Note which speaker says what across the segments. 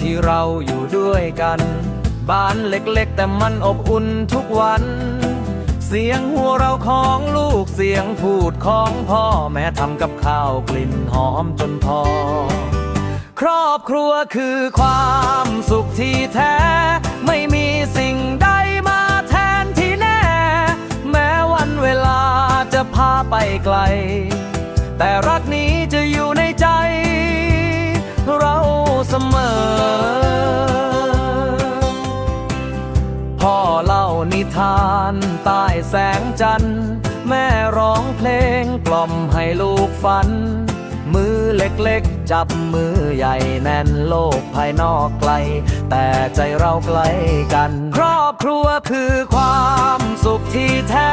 Speaker 1: ที่เราอยู่ด้วยกัน บ้านเล็กๆ แต่มันอบอุ่นทุกวัน เสียงหัวเราะของลูกเสียงพูดของพ่อ แม่ทำกับข้าวกลิ่นหอมจนพอ ครอบครัวคือความสุขที่แท้ ไม่มีสิ่งใดมาแทนที่แน่ แม้วันเวลาจะพาไปไกล แต่รักนี้จะอยู่ เล่านิทานใต้แสงจันทร์ แม่ร้องเพลงกล่อมให้ลูกฝัน มือเล็กๆ จับมือใหญ่แน่นโลกภายนอกไกล แต่ใจเราใกล้กัน ครอบครัวคือความสุขที่แท้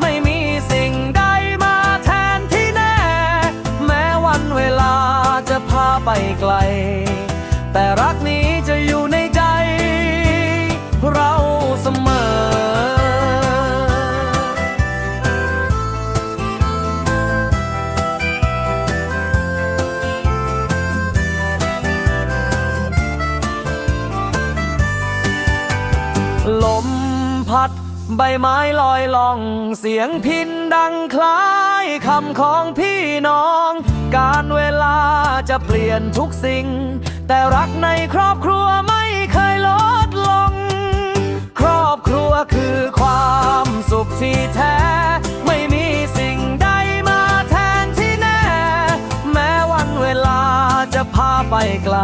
Speaker 1: ไม่มีสิ่งใดมาแทนที่แน่ แม้วันเวลาจะพาไปไกล เสมอ ลมพัดใบไม้ลอยล่องเสียงพินดังคล้ายคำของพี่น้อง การเวลาจะเปลี่ยนทุกสิ่ง แต่รักในครอบครัวไม่ คือความสุขที่แท้ ไม่มีสิ่งใดมาแทนที่แน่ แม้วันเวลาจะพาไปไกล